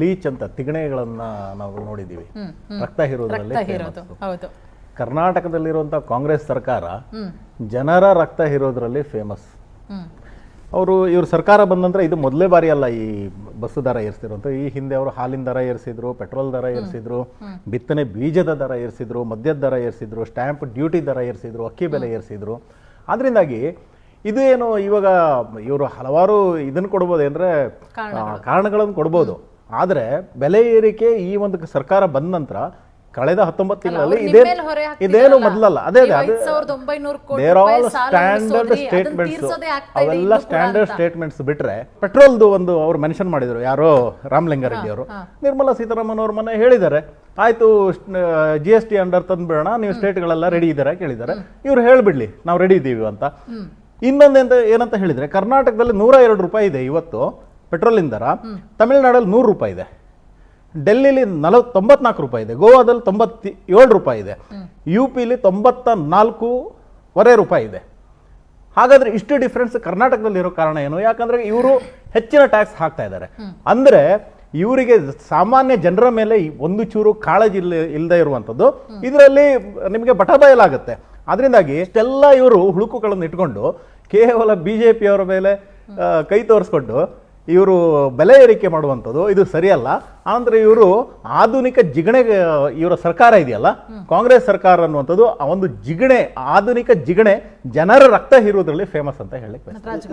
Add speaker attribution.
Speaker 1: Leach ಅಂತ ತಿಗಣೆಗಳನ್ನ ನಾವು ನೋಡಿದ್ದೀವಿ. ರಕ್ತ ಹೀರೋದ್ರಲ್ಲಿ
Speaker 2: ಕರ್ನಾಟಕದಲ್ಲಿರುವಂತಹ
Speaker 1: ಕರ್ನಾಟಕದಲ್ಲಿರುವಂಥ ಕಾಂಗ್ರೆಸ್ ಸರ್ಕಾರ ಜನರ ರಕ್ತ ಹೀರೋದ್ರಲ್ಲಿ ಫೇಮಸ್ ಅವರು ಇವ್ರ ಸರ್ಕಾರ ಬಂದಂದ್ರೆ ಇದು ಮೊದಲೇ ಬಾರಿ ಅಲ್ಲ ಈ ಬಸ್ಸು ದರ ಏರಿಸಿರುವಂತ ಈ ಹಿಂದೆ ಅವರು ಹಾಲಿನ ದರ ಏರಿಸಿದ್ರು ಪೆಟ್ರೋಲ್ ದರ ಏರಿಸಿದ್ರು ಬಿತ್ತನೆ ಬೀಜದ ದರ ಏರಿಸಿದ್ರು ಮದ್ಯದ ದರ ಏರಿಸಿದ್ರು ಸ್ಟ್ಯಾಂಪ್ ಡ್ಯೂಟಿ ದರ ಏರಿಸಿದ್ರು ಅಕ್ಕಿ ಬೆಲೆ ಏರಿಸಿದ್ರು. ಅದರಿಂದಾಗಿ ಇದು ಏನು ಇವಾಗ ಇವರು ಹಲವಾರು ಇದನ್ನು ಕೊಡ್ಬೋದು ಅಂದರೆ ಕಾರಣಗಳನ್ನು ಕೊಡ್ಬೋದು. ಆದರೆ ಬೆಲೆ ಏರಿಕೆ ಈ ಒಂದು ಸರ್ಕಾರ ಬಂದ ನಂತರ ಕಳೆದ ಹತ್ತೊಂಬತ್ತು ತಿಂಗಳಲ್ಲಿ ಇದೇ ಇದೇನು ಮೊದಲಲ್ಲ. ಅದೇ ದೇರ್ ಆಲ್ ಸ್ಟ್ಯಾಂಡರ್ಡ್ ಸ್ಟೇಟ್ಮೆಂಟ್ಸ್ ಅವೆಲ್ಲ ಸ್ಟ್ಯಾಂಡರ್ಡ್ ಸ್ಟೇಟ್ಮೆಂಟ್ಸ್ ಬಿಟ್ರೆ ಪೆಟ್ರೋಲ್ದು ಒಂದು ಅವ್ರು ಮೆನ್ಷನ್ ಮಾಡಿದ್ರು ಯಾರೋ ರಾಮಲಿಂಗಾರೆಡ್ಡಿ ಅವರು. ನಿರ್ಮಲಾ ಸೀತಾರಾಮನ್ ಅವ್ರ ಮನೆ ಹೇಳಿದ್ದಾರೆ. ಆಯ್ತು ಜಿ ಎಸ್ ಟಿ ಅಂಡರ್ ತಂದ್ಬಿಡೋಣ ನೀವು ಸ್ಟೇಟ್ಗಳೆಲ್ಲ ರೆಡಿ ಇದ್ದಾರೆ ಕೇಳಿದ್ದಾರೆ ಇವ್ರು ಹೇಳ್ಬಿಡ್ಲಿ ನಾವು ರೆಡಿ ಇದ್ದೀವಿ ಅಂತ. ಇನ್ನೊಂದು ಏನಂತ ಹೇಳಿದ್ರೆ ಕರ್ನಾಟಕದಲ್ಲಿ ನೂರ ಎರಡು ರೂಪಾಯಿ ಇದೆ ಇವತ್ತು. ಪೆಟ್ರೋಲಿನ ದರ ತಮಿಳುನಾಡಲ್ಲಿ ನೂರು ರೂಪಾಯಿ ಇದೆ. ಡೆಲ್ಲಿಲಿ ನಲವತ್ ತೊಂಬತ್ನಾಲ್ಕು ರೂಪಾಯಿ ಇದೆ. ಗೋವಾದಲ್ಲಿ ತೊಂಬತ್ತಿ ಏಳು ರೂಪಾಯಿ ಇದೆ. ಯು ಪಿಲಿ ತೊಂಬತ್ತ ನಾಲ್ಕೂವರೆ ರೂಪಾಯಿ ಇದೆ. ಹಾಗಾದರೆ ಇಷ್ಟು ಡಿಫ್ರೆನ್ಸ್ ಕರ್ನಾಟಕದಲ್ಲಿ ಇರೋ ಕಾರಣ ಏನು? ಯಾಕಂದರೆ ಇವರು ಹೆಚ್ಚಿನ ಟ್ಯಾಕ್ಸ್ ಹಾಕ್ತಾ ಇದ್ದಾರೆ. ಅಂದರೆ ಇವರಿಗೆ ಸಾಮಾನ್ಯ ಜನರ ಮೇಲೆ ಒಂದು ಚೂರು ಕಾಳಜಿ ಇಲ್ಲ ಇಲ್ಲದೆ ಇರುವಂಥದ್ದು. ಇದರಲ್ಲಿ ನಿಮಗೆ ಬಟ ಬಯಲಾಗುತ್ತೆ. ಅದರಿಂದಾಗಿ ಇಷ್ಟೆಲ್ಲ ಇವರು ಹುಳುಕುಗಳನ್ನು ಇಟ್ಕೊಂಡು ಕೇವಲ ಬಿ ಜೆ ಪಿಯವರ ಮೇಲೆ ಕೈ ತೋರಿಸ್ಕೊಂಡು ಇವರು ಬೆಲೆ ಏರಿಕೆ ಮಾಡುವಂಥದ್ದು ಇದು ಸರಿಯಲ್ಲ ಆನಂತರ ಇವರು ಆಧುನಿಕ ಜಿಗಣೆ ಇವರ ಸರ್ಕಾರ ಇದೆಯಲ್ಲ ಕಾಂಗ್ರೆಸ್ ಸರ್ಕಾರ ಅನ್ನುವಂಥದ್ದು ಆ ಒಂದು ಜಿಗಣೆ ಆಧುನಿಕ ಜಿಗಣೆ ಜನರ ರಕ್ತ ಹೀರೋದ್ರಲ್ಲಿ ಫೇಮಸ್ ಅಂತ ಹೇಳಲಿಕ್ಕೆ.
Speaker 2: ನಟರಾಜ್